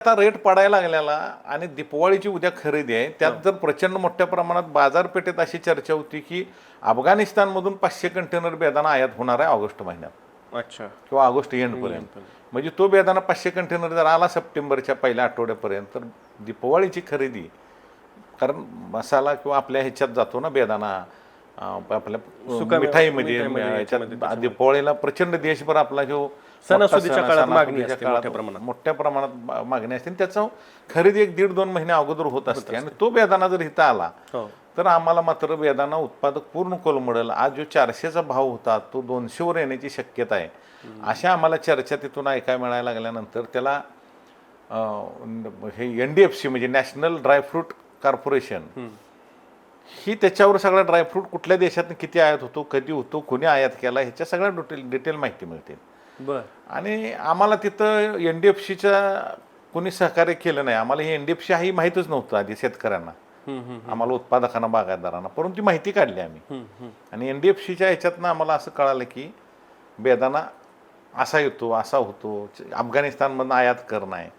आता रेट पडायला लागलेला आणि दिपवाळीची उद्या खरेदी आहे त्यात जर प्रचंड मोठ्या प्रमाणात बाजारपेठेत अशी चर्चा होती की अफगाणिस्तानमधून पाचशे कंटेनर बेदाना आयात होणार आहे ऑगस्ट महिन्यात. अच्छा. किंवा ऑगस्ट एंडपर्यंत. म्हणजे तो बेदाना पाचशे कंटेनर जर आला सप्टेंबरच्या पहिल्या आठवड्यापर्यंत तर दिपवाळीची खरेदी कारण मसाला किंवा आपल्या ह्याच्यात जातो ना बेदाना आपल्या मिठाईमध्ये ह्याच्यात दिपवाळीला प्रचंड देशभर आपला जो सणासुदीच्या काळात मागणी असते मोठ्या प्रमाणात. मोठ्या प्रमाणात मागणी असते आणि त्याचं खरेदी एक दीड दोन महिने अगोदर होत असते. आणि तो बेदाना जर इथं आला हो. तर आम्हाला मात्र बेदाना उत्पादक पूर्ण कोलमडेल. आज जो चारशेचा भाव होता तो दोनशेवर येण्याची शक्यता आहे. अशा आम्हाला चर्चा तिथून ऐकायला मिळायला लागल्यानंतर त्याला हे एन डी एफ सी म्हणजे नॅशनल ड्रायफ्रूट कॉर्पोरेशन ही त्याच्यावर सगळा ड्रायफ्रूट कुठल्या देशातून किती आयात होतो कधी होतो कोणी आयात केला ह्याच्या सगळ्या डिटेल डिटेल माहिती मिळते. बर. आणि आम्हाला तिथं एन डी एफ सीच्या कोणी सहकार्य केलं नाही. आम्हाला हे एन डी एफ सी ही माहीतच नव्हतं आधी शेतकऱ्यांना. आम्हाला उत्पादकांना बागायतदारांना. परंतु ती माहिती काढली आम्ही. आणि एन डी एफ सीच्या ह्याच्यातनं आम्हाला असं कळालं की बेदाना असा येतो असा होतो. अफगाणिस्तानमधनं आयात करणं आहे